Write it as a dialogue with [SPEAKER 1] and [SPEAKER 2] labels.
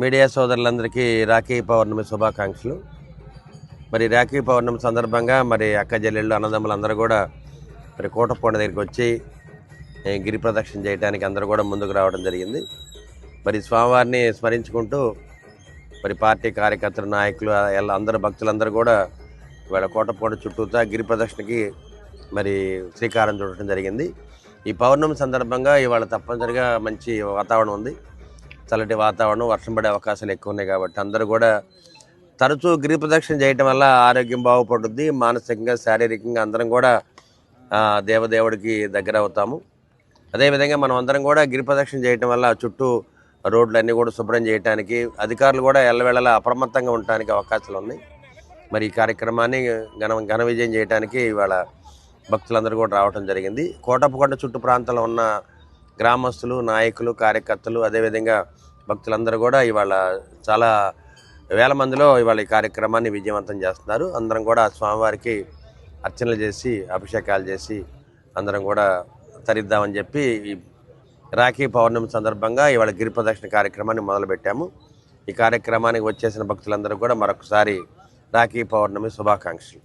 [SPEAKER 1] Media సోదరులందరికీ రాఖీ పౌర్ణమి శుభాకాంక్షలు. మరి రాఖీ పౌర్ణమి సందర్భంగా మరి అక్క జల్లెళ్ళు అన్నదమ్ములందరూ కూడా మరి కోటపూడ దగ్గరికి వచ్చి గిరి ప్రదక్షిణ చేయడానికి అందరూ కూడా ముందుకు రావడం జరిగింది. మరి స్వామివారిని స్మరించుకుంటూ మరి పార్టీ కార్యకర్తలు నాయకులు అందరు భక్తులందరూ కూడా ఇవాళ కోటపూట చుట్టూతా గిరి ప్రదక్షిణకి మరి శ్రీకారం చూడటం జరిగింది. ఈ పౌర్ణమి సందర్భంగా ఇవాళ తప్పనిసరిగా మంచి వాతావరణం ఉంది. చల్లటి వాతావరణం వర్షం పడే అవకాశాలు ఎక్కువ ఉన్నాయి కాబట్టి అందరూ కూడా తరచూ గిరి ప్రదక్షిణ చేయటం వల్ల ఆరోగ్యం బాగుపడుద్ది. మానసికంగా శారీరకంగా అందరం కూడా దేవదేవుడికి దగ్గర అవుతాము. అదేవిధంగా మనం అందరం కూడా గిరి ప్రదక్షిణ చేయటం వల్ల చుట్టూ రోడ్లన్నీ కూడా శుభ్రం చేయడానికి అధికారులు కూడా ఎల్లవేళలా అప్రమత్తంగా ఉండటానికి అవకాశాలు ఉన్నాయి. మరి ఈ కార్యక్రమాన్ని ఘన ఘన విజయం చేయడానికి ఇవాళ భక్తులందరూ కూడా రావడం జరిగింది. కోటప్పకొండ చుట్టూ ప్రాంతంలో ఉన్న గ్రామస్తులు నాయకులు కార్యకర్తలు అదేవిధంగా భక్తులందరూ కూడా ఇవాళ చాలా వేల మందిలో ఇవాళ ఈ కార్యక్రమాన్ని విజయవంతం చేస్తున్నారు. అందరం కూడా స్వామివారికి అర్చనలు చేసి అభిషేకాలు చేసి అందరం కూడా తరిద్దామని చెప్పి ఈ రాఖీ పౌర్ణమి సందర్భంగా ఇవాళ గిరి ప్రదక్షిణ కార్యక్రమాన్ని మొదలుపెట్టాము. ఈ కార్యక్రమానికి వచ్చేసిన భక్తులందరూ కూడా మరొకసారి రాఖీ పౌర్ణమి శుభాకాంక్షలు.